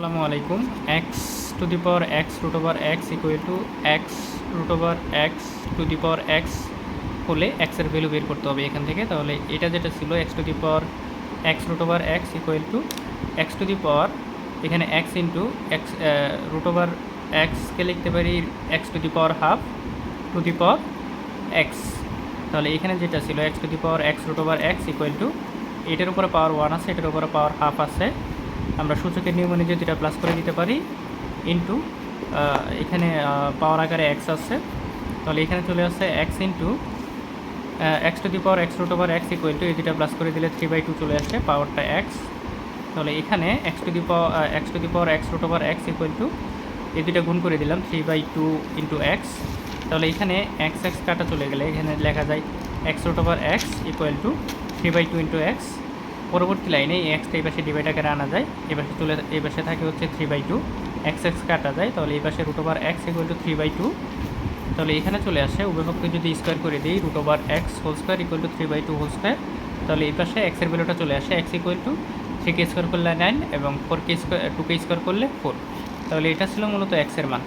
আসসালামু আলাইকুম। X to the power x root over x equal to x root over x to the power x হলে এক্সের value বের করতে হবে এখান থেকে। তাহলে এটা যেটা ছিল x to the power x root over x equal to x to the power এখানে x into x root over এক্সকে লিখতে পারি x to the power half to the power x তাহলে এখানে যেটা ছিল x to the power x root over x equal to এটার উপরে পাওয়ার ওয়ান আছে, এটার উপরে পাওয়ার হাফ আছে। আমরা সূচকের নিয়ম অনুযায়ী যেটা প্লাস করে দিতে পারি ইন্টু এখানে পাওয়ার আকারে এক্স আছে, তাহলে এখানে চলে আসছে x into x to the power x root over x equal to এই দুটা প্লাস করে দিলে থ্রি বাই টু চলে আসছে পাওয়ারটা এক্স তাহলে এখানে x to the power x to the power x root over x equal to এই দুটা গুণ করে দিলাম three by two into x তাহলে এখানে এক্স এক্স কাটা চলে গেলে, এখানে লেখা যায় x root over x equal to three by two into x পরবর্তী লাইনে এই এক্সটা এই পাশে ডিভাইড আকারে আনা যায়, এই পাশে চলে এই পাশে থাকে হচ্ছে three by two x x কাটা যায়, তাহলে এই পাশে root over x equal to three by two তাহলে এখানে চলে আসে, উভয়পক্ষে যদি স্কোয়ার করে দিই root over x whole square equal to three by two whole square তাহলে এই পাশে এক্সের ভ্যালুটা চলে আসে এক্স ইকুয়াল টু থ্রি কে স্কোয়ার করলে নাইন এবং ফোর কে স্কোয়ার টু কে স্কোয়ার করলে ফোর তাহলে এটা ছিল মূলত এক্সের মান।